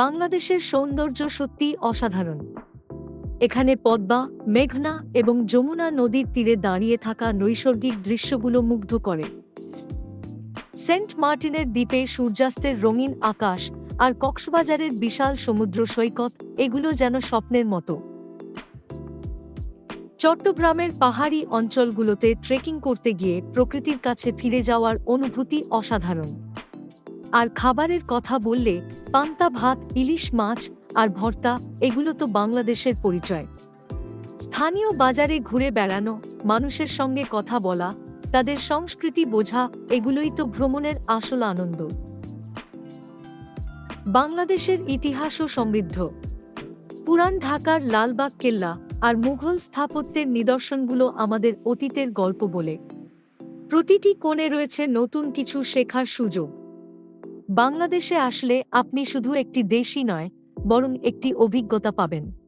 বাংলাদেশের সৌন্দর্য সত্যিই অসাধারণ। এখানে পদ্মা, মেঘনা এবং যমুনা নদীর তীরে দাঁড়িয়ে থাকা নৈসর্গিক দৃশ্যগুলো মুগ্ধ করে। সেন্ট মার্টিনের দ্বীপে সূর্যাস্তের রঙিন আকাশ আর কক্সবাজারের বিশাল সমুদ্র সৈকত, এগুলো যেন স্বপ্নের মতো। চট্টগ্রামের পাহাড়ি অঞ্চলগুলোতে ট্রেকিং করতে গিয়ে প্রকৃতির কাছে ফিরে যাওয়ার অনুভূতি অসাধারণ। আর খাবারের কথা বললে পান্তা, ভাত, ইলিশ মাছ আর ভর্তা, এগুলো তো বাংলাদেশের পরিচয়। স্থানীয় বাজারে ঘুরে বেড়ানো, মানুষের সঙ্গে কথা বলা, তাদের সংস্কৃতি বোঝা, এগুলোই তো ভ্রমণের আসল আনন্দ। বাংলাদেশের ইতিহাসও সমৃদ্ধ। পুরান ঢাকার লালবাগ কেল্লা আর মুঘল স্থাপত্যের নিদর্শনগুলো আমাদের অতীতের গল্প বলে। প্রতিটি কোণে রয়েছে নতুন কিছু শেখার সুযোগ। বাংলাদেশে আসলে আপনি শুধু একটি দেশই নয় বরং একটি অভিজ্ঞতা পাবেন।